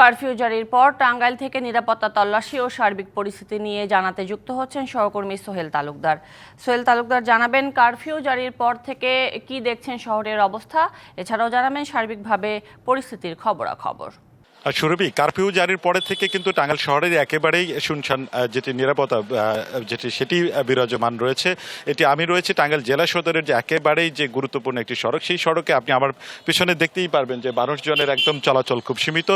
Curfew জারির পর টাঙ্গাইল থেকে নিরাপত্তা তল্লাশি ও সার্বিক পরিস্থিতি নিয়ে জানাতে যুক্ত হচ্ছেন সহকর্মী সোহেল তালুকদার। সোহেল তালুকদার জানাবেন, কারফিউ জারির পর থেকে কি দেখছেন শহরের অবস্থা? এছাড়াও জানাবেন সার্বিকভাবে পরিস্থিতির খবরাখবর। আর সুরভি, কারফিউ জারির পরে থেকে কিন্তু টাঙ্গাইল শহরের একেবারেই শুনশান যেটি নিরাপত্তা যেটি সেটি বিরাজমান রয়েছে। এটি আমি রয়েছে টাঙ্গাইল জেলা সদরের যে একেবারেই যে গুরুত্বপূর্ণ একটি সড়ক, সেই সড়কে আপনি আমার পিছনে দেখতেই পারবেন যে মানুষজনের একদম চলাচল খুব সীমিত।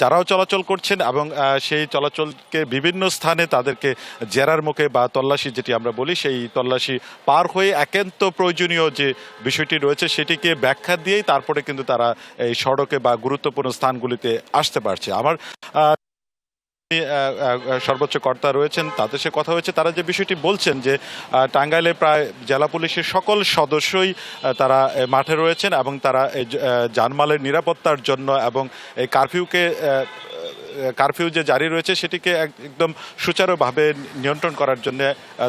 যারাও চলাচল করছেন এবং সেই চলাচলকে বিভিন্ন স্থানে তাদেরকে জেরার মুখে বা তল্লাশি যেটি আমরা বলি, সেই তল্লাশি পার হয়ে একান্ত প্রয়োজনীয় যে বিষয়টি রয়েছে, সেটিকে ব্যাখ্যা দিয়েই তারপরে কিন্তু তারা এই সড়কে বা গুরুত্বপূর্ণ স্থানগুলিতে আসতে পারছে। আমার সর্বোচ্চ কর্তা রয়েছেন, তাদের সে কথা হয়েছে। তারা যে বিষয়টি বলছেন যে টাঙ্গাইলে প্রায় জেলা পুলিশের সকল সদস্যই তারা মাঠে রয়েছেন এবং তারা যানমালের নিরাপত্তার জন্য এবং এই কারফিউকে কারফিউ যে জারি রয়েছে সেটিকে একদম সুচারুভাবে নিয়ন্ত্রণ করার জন্য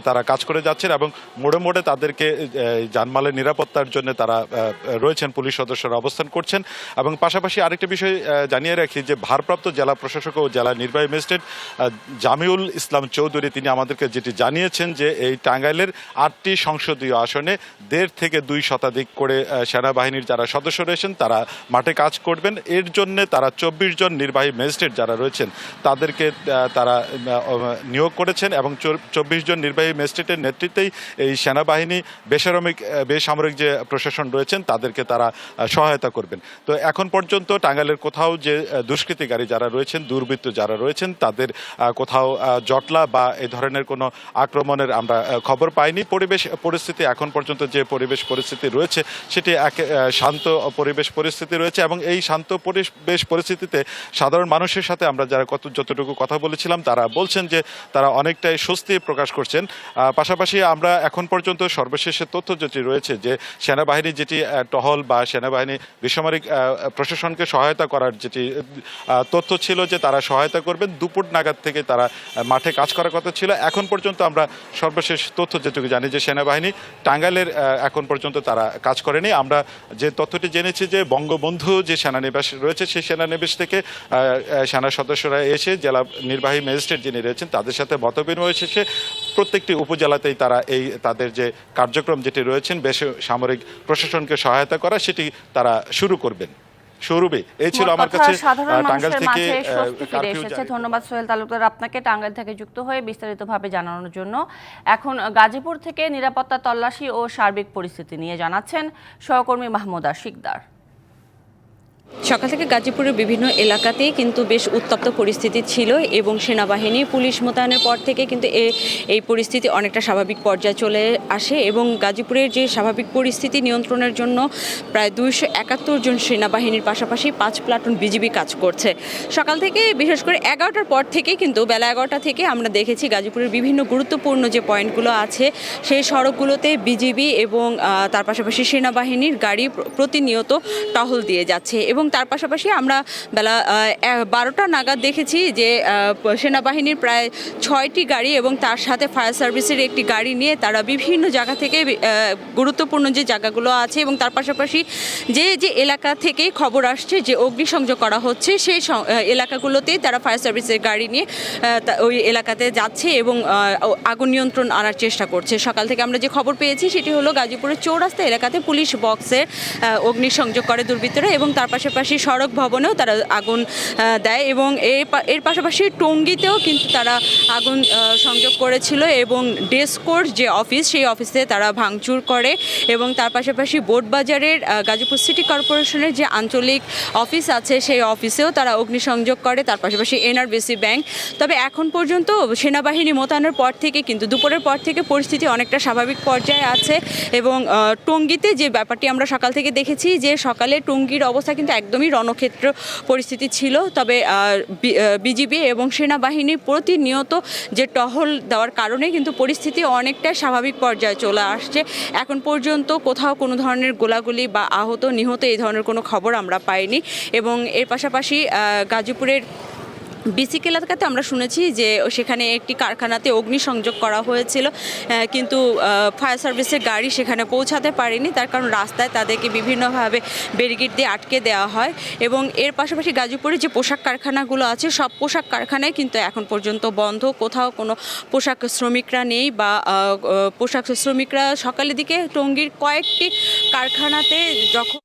তারা কাজ করে যাচ্ছেন এবং মোড়ে মোড়ে তাদেরকে জানমালের নিরাপত্তার জন্য তারা রয়েছেন, পুলিশ সদস্যরা অবস্থান করছেন। এবং পাশাপাশি আরেকটি বিষয় জানিয়ে রাখি যে ভারপ্রাপ্ত জেলা প্রশাসক ও জেলা নির্বাহী ম্যাজিস্ট্রেট জামিউল ইসলাম চৌধুরী, তিনি আমাদেরকে যেটি জানিয়েছেন যে এই টাঙ্গাইলের আটটি সংসদীয় আসনে দেড় থেকে দুই শতাধিক করে সেনাবাহিনীর যারা সদস্য রয়েছেন, তারা মাঠে কাজ করবেন। এর জন্য তারা চব্বিশ জন নির্বাহী ম্যাজিস্ট্রেট যারা রয়েছেন, তাদেরকে তারা নিয়োগ করেছেন এবং চব্বিশ জন নির্বাহী ম্যাজিস্ট্রেটের নেতৃত্বেই এই সেনাবাহিনী বেসামরিক বেসামরিক যে প্রশাসন রয়েছেন, তাদেরকে তারা সহায়তা করবেন। তো এখন পর্যন্ত টাঙ্গাইলের কোথাও যে দুষ্কৃতিকারী যারা রয়েছেন, দুর্বৃত্ত যারা রয়েছেন, তাদের কোথাও জটলা বা এ ধরনের কোনো আক্রমণের আমরা খবর পাইনি। পরিবেশ, পরিস্থিতি এখন পর্যন্ত যে পরিবেশ পরিস্থিতি রয়েছে, সেটি এক শান্ত পরিবেশ পরিস্থিতি রয়েছে এবং এই শান্ত পরিবেশ পরিস্থিতিতে সাধারণ মানুষের সাথে আমরা যারা কত যতটুকু কথা বলেছিলাম, তারা বলছেন যে তারা অনেকটাই স্বস্তি প্রকাশ করছেন। পাশাপাশি আমরা এখন পর্যন্ত সর্বশেষে তথ্য যেটি রয়েছে যে সেনাবাহিনী যেটি টহল বা সেনাবাহিনী বেসামরিক প্রশাসনকে সহায়তা করার যেটি তথ্য ছিল যে তারা সহায়তা করবেন। দুপুর নাগাদ থেকে তারা মাঠে কাজ করার কথা ছিল। এখন পর্যন্ত আমরা সর্বশেষ তথ্য যেটুকু জানি যে সেনাবাহিনী টাঙ্গাইলের এখন পর্যন্ত তারা কাজ করেনি। আমরা যে তথ্যটি জেনেছি যে বঙ্গবন্ধু যে সেনানিবাস রয়েছে, সেই সেনানিবাস থেকে সেনা সদস্যরা এসে জেলা নির্বাহী ম্যাজিস্ট্রেট যিনি রয়েছেন তাদের সাথে মতবিনিময় শেষে প্রত্যেকটি উপজেলাতেই তারা এই তাদের যে কার্যক্রম যেটি রয়েছেন বেশ সামরিক প্রশাসনকে সহায়তা করা সেটি তারা শুরু করবেন। সৌরভে এই ছিল আমার কাছে টাঙ্গাইল থেকে ধন্যবাদ সোহেল তালুকদার আপনাকে টাঙ্গাইল থেকে যুক্ত হয়ে বিস্তারিতভাবে জানানোর জন্য। এখন গাজীপুর থেকে নিরাপত্তা তল্লাশি ও সার্বিক পরিস্থিতি নিয়ে জানাচ্ছেন সহকর্মী মাহমুদা শিকদার। সকাল থেকে গাজীপুরের বিভিন্ন এলাকাতেই কিন্তু বেশ উত্তপ্ত পরিস্থিতি ছিল এবং সেনাবাহিনী, পুলিশ মোতায়েনের পর থেকে কিন্তু এই পরিস্থিতি অনেকটা স্বাভাবিক পর্যায়ে চলে আসে এবং গাজীপুরের যে স্বাভাবিক পরিস্থিতি নিয়ন্ত্রণের জন্য প্রায় দুইশো একাত্তর জন সেনাবাহিনীর পাশাপাশি পাঁচ প্লাটুন বিজিবি কাজ করছে। সকাল থেকে বিশেষ করে এগারোটার পর থেকে কিন্তু বেলা এগারোটা থেকে আমরা দেখেছি গাজীপুরের বিভিন্ন গুরুত্বপূর্ণ যে পয়েন্টগুলো আছে, সেই সড়কগুলোতে বিজিবি এবং তার পাশাপাশি সেনাবাহিনীর গাড়ি প্রতিনিয়ত টহল দিয়ে যাচ্ছে এবং তার পাশাপাশি আমরা বেলা বারোটা নাগাদ দেখেছি যে সেনাবাহিনীর প্রায় ছয়টি গাড়ি এবং তার সাথে ফায়ার সার্ভিসের একটি গাড়ি নিয়ে তারা বিভিন্ন জায়গা থেকে গুরুত্বপূর্ণ যে জায়গাগুলো আছে এবং তার পাশাপাশি যে যে এলাকা থেকে খবর আসছে যে অগ্নিসংযোগ করা হচ্ছে, সেই এলাকাগুলোতেই তারা ফায়ার সার্ভিসের গাড়ি নিয়ে ওই এলাকাতে যাচ্ছে এবং আগুন নিয়ন্ত্রণ আনার চেষ্টা করছে। সকাল থেকে আমরা যে খবর পেয়েছি সেটি হলো গাজীপুরের চৌরাস্তা এলাকাতে পুলিশ বক্সের অগ্নিসংযোগ করে দুর্বৃত্তরা এবং তার পাশাপাশি সড়ক ভবনেও তারা আগুন দেয় এবং এর পাশাপাশি টঙ্গিতেও কিন্তু তারা আগুন সংযোগ করেছিল এবং ডেস্কোর যে অফিস, সেই অফিসে তারা ভাঙচুর করে এবং তার পাশাপাশি বোটবাজারের গাজীপুর সিটি কর্পোরেশনের যে আঞ্চলিক অফিস আছে, সেই অফিসেও তারা অগ্নিসংযোগ করে, তার পাশাপাশি এনআরবিসি ব্যাংক। তবে এখন পর্যন্ত সেনাবাহিনী মোতায়েনের পর থেকে কিন্তু, দুপুরের পর থেকে পরিস্থিতি অনেকটা স্বাভাবিক পর্যায়ে আছে এবং টঙ্গিতে যে ব্যাপারটি আমরা সকাল থেকে দেখেছি যে সকালে টঙ্গির অবস্থা কিন্তু একদমই রণক্ষেত্র পরিস্থিতি ছিল। তবে বিজিবি এবং সেনাবাহিনীর প্রতিনিয়ত যে টহল দেওয়ার কারণে কিন্তু পরিস্থিতি অনেকটা স্বাভাবিক পর্যায়ে চলে আসছে। এখন পর্যন্ত কোথাও কোনো ধরনের গোলাগুলি বা আহত, নিহত এই ধরনের কোনো খবর আমরা পাইনি এবং এর পাশাপাশি গাজীপুরের বিসিক এলাকাতে আমরা শুনেছি যে সেখানে একটি কারখানাতে অগ্নিসংযোগ করা হয়েছিল কিন্তু ফায়ার সার্ভিসের গাড়ি সেখানে পৌঁছাতে পারেনি। তার কারণ রাস্তায় তাদেরকে বিভিন্নভাবে ব্যারিকেড দিয়ে আটকে দেওয়া হয় এবং এর পাশাপাশি গাজীপুরে যে পোশাক কারখানাগুলো আছে, সব পোশাক কারখানায় কিন্তু এখন পর্যন্ত বন্ধ। কোথাও কোনো পোশাক শ্রমিকরা নেই বা পোশাক শ্রমিকরা সকালের দিকে টঙ্গীর কয়েকটি কারখানাতে যখন